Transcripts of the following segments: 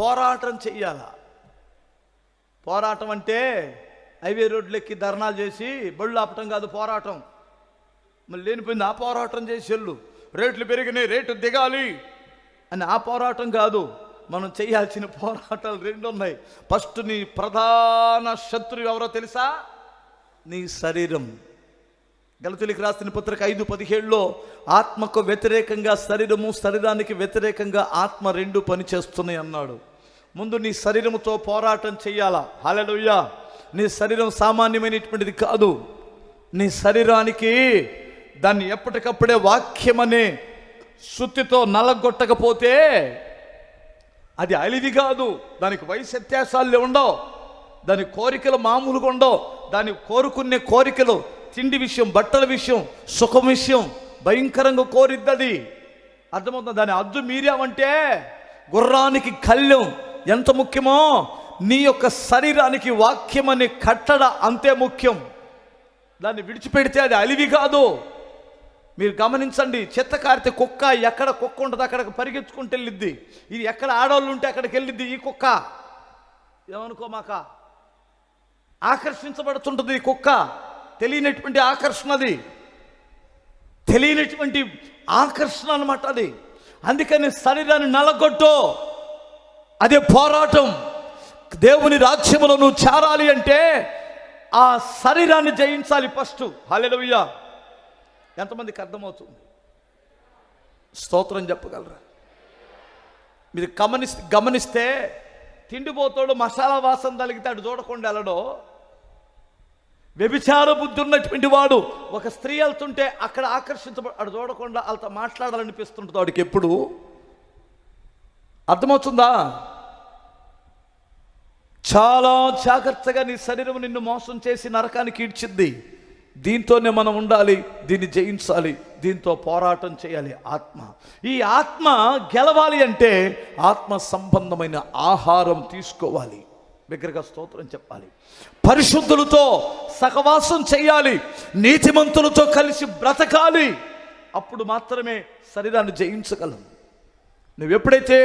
పోరాటం చెయ్యాల? పోరాటం అంటే హైవే రోడ్లెక్కి ధర్నాలు చేసి బళ్ళు ఆపటం కాదు పోరాటం. మళ్ళీ లేనిపోయింది ఆ పోరాటం చేసి వెళ్ళు రేట్లు పెరిగినాయి రేటు దిగాలి అని ఆ పోరాటం కాదు. మనం చేయాల్సిన పోరాటాలు రెండు ఉన్నాయి. ఫస్ట్ నీ ప్రధాన శత్రువు ఎవరో తెలుసా? నీ శరీరం. గలతులికి రాసిన పత్రిక ఐదు పదిహేడులో ఆత్మకు వ్యతిరేకంగా శరీరము శరీరానికి వ్యతిరేకంగా ఆత్మ రెండు పనిచేస్తున్నాయి అన్నాడు. ముందు నీ శరీరంతో పోరాటం చెయ్యాలా? హల్లెలూయా. నీ శరీరం సామాన్యమైనటువంటిది కాదు. నీ శరీరానికి దాన్ని ఎప్పటికప్పుడే వాక్యమనే శుద్ధితో నలగొట్టకపోతే అది అలివి కాదు. దానికి వయసు వ్యత్యాసాలు ఉండవు. దాని కోరికలు మామూలుగా ఉండవు. దాన్ని కోరుకునే కోరికలు తిండి విషయం బట్టల విషయం సుఖం విషయం భయంకరంగా కోరిద్దది. అర్థమవుతుంది? దాని అద్దు మీరామంటే గుర్రానికి కళ్ళెం ఎంత ముఖ్యమో? నీ యొక్క శరీరానికి వాక్యం అనే కట్టడ అంతే ముఖ్యం. దాన్ని విడిచిపెడితే అది అలివి కాదు. మీరు గమనించండి చెత్త కారితే కుక్క ఎక్కడ కుక్క ఉంటుంది అక్కడికి పరిగెత్తుకుంటూ వెళ్ళిద్ది. ఇది ఎక్కడ ఆడవాళ్ళు ఉంటే అక్కడికి వెళ్ళిద్ది ఈ కుక్క? ఏమనుకోమాక ఆకర్షించబడుతుంటుంది ఈ కుక్క. తెలియనటువంటి ఆకర్షణ అది. తెలియనటువంటి ఆకర్షణ అనమాట అది. అందుకని శరీరాన్ని నలగొట్టు. అదే పోరాటం. దేవుని రాజ్యములో నువ్వు చేరాలి అంటే ఆ శరీరాన్ని జయించాలి ఫస్ట్. హాలెలవయ్య ఎంతమందికి అర్థమవుతుంది? స్తోత్రం చెప్పగలరా? మీరు గమనిస్తే గమనిస్తే తిండిపోతాడు మసాలా వాసన తలిగితే చూడకుండా వెళ్ళడో. వ్యభిచార బుద్ధి ఉన్నటువంటి వాడు ఒక స్త్రీ వెళ్తుంటే అక్కడ ఆకర్షించబడు అడు చూడకుండా వాళ్ళతో మాట్లాడాలనిపిస్తుంటుంది వాడికి ఎప్పుడు. అర్థమవుతుందా? చాలా జాగ్రత్తగా నీ శరీరం నిన్ను మోసం చేసి నరకానికి ఈడ్చింది దీంతోనే మనం ఉండాలి దీన్ని జయించాలి దీంతో పోరాటం చేయాలి ఆత్మ. ఈ ఆత్మ గెలవాలి అంటే ఆత్మ సంబంధమైన ఆహారం తీసుకోవాలి. దగ్గరగా స్తోత్రం చెప్పాలి. పరిశుద్ధులతో సహవాసం చేయాలి నీతిమంతులతో కలిసి బ్రతకాలి. అప్పుడు మాత్రమే శరీరాన్ని జయించగలం. నువ్వు ఎప్పుడైతే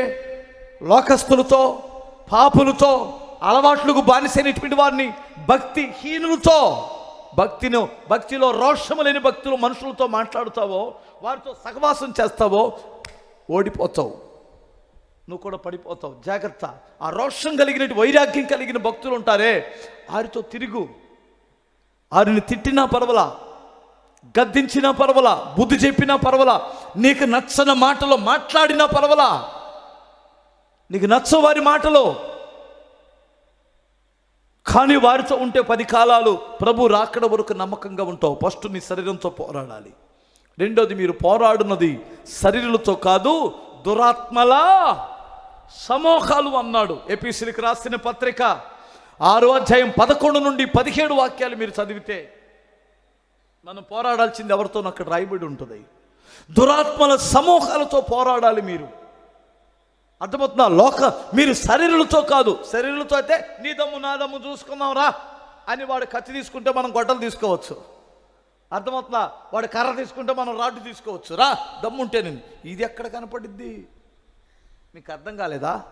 లోకస్తులతో పాపులతో అలవాట్లకు బానిసైనటువంటి వారిని భక్తి హీనులతో భక్తిను భక్తిలో రోషము లేని భక్తులు మనుషులతో మాట్లాడుతావో వారితో సహవాసం చేస్తావో ఓడిపోతావు. నువ్వు కూడా పడిపోతావు. జాగ్రత్త. ఆ రోషం కలిగిన వైరాగ్యం కలిగిన భక్తులు ఉంటారే. వారితో తిరుగు. వారిని తిట్టినా పర్వలా? గద్దించినా పర్వలా? బుద్ధి చెప్పినా పర్వలా? నీకు నచ్చని మాటలో మాట్లాడినా పర్వలా? నీకు నచ్చవు వారి మాటలో కానీ వారితో ఉంటే పది కాలాలు ప్రభు రాకడ వరకు నమ్మకంగా ఉంటావు. ఫస్ట్ నీ శరీరంతో పోరాడాలి. రెండోది మీరు పోరాడున్నది శరీరులతో కాదు దురాత్మల సమూహాలు అన్నాడు. ఏపీసీలకు రాసిన పత్రిక ఆరో అధ్యాయం పదకొండు నుండి పదిహేడు వాక్యాలు మీరు చదివితే మనం పోరాడాల్సింది ఎవరితోనూ అక్కడ రాయబడి ఉంటుంది. దురాత్మల సమూహాలతో పోరాడాలి మీరు. అర్థమవుతుందా? లోక మీరు శరీరులతో కాదు. శరీరులతో అయితే నీ దమ్ము నా దమ్ము చూసుకుందాం రా అని వాడు కత్తి తీసుకుంటే మనం గొడ్డలు తీసుకోవచ్చు. అర్థమవుతుందా? వాడు కర్ర తీసుకుంటే మనం రాడ్డు తీసుకోవచ్చు. రా దమ్ముంటే నేను. ఇది ఎక్కడ కనపడిద్ది? మీకు అర్థం కాలేదా?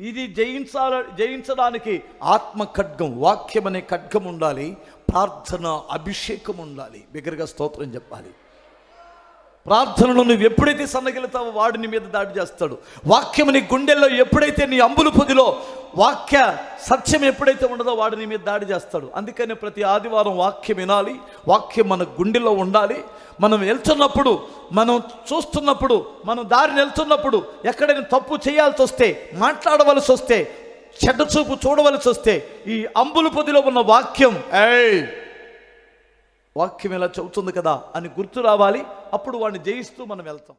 ఇది జయించాల జయించడానికి ఆత్మ ఖడ్గం వాక్యం అనే ఖడ్గం ఉండాలి. ప్రార్థన అభిషేకం ఉండాలి. బిగ్గరగా స్తోత్రం చెప్పాలి. ప్రార్థనలో నువ్వు ఎప్పుడైతే సన్నగిలుతావో వాడు నీ మీద దాడి చేస్తాడు. వాక్యం నీ గుండెల్లో ఎప్పుడైతే నీ అంబులు పొదిలో వాక్య సత్యం ఎప్పుడైతే ఉండదో వాడు నీ మీద దాడి చేస్తాడు. అందుకనే ప్రతి ఆదివారం వాక్యం వినాలి. వాక్యం మన గుండెలో ఉండాలి. మనం వెళ్తున్నప్పుడు మనం చూస్తున్నప్పుడు మనం దారిని వెళ్తున్నప్పుడు ఎక్కడైనా తప్పు చేయాల్సి వస్తే మాట్లాడవలసి వస్తే చెడ్డ చూపు చూడవలసి వస్తే ఈ అంబులు పొదిలో ఉన్న వాక్యం ఏయ్! వాక్యం ఇలా చెబుతుంది కదా అని గుర్తు రావాలి. అప్పుడు వాడిని జయిస్తూ మనం వెళ్తాం.